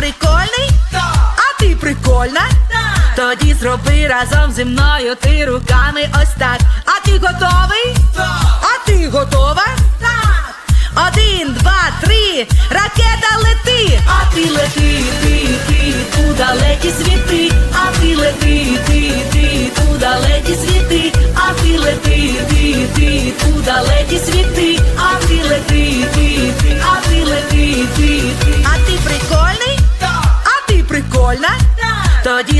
прикольний? Так! А ти прикольна? Так! Тоді зроби разом зі мною ти руками ось так. А ти готовий? Так! А ти готова? Так! Один, два, три, ракета лети! А ти лети, ти, ти, куда леті світи, а ти лети, ти, ти.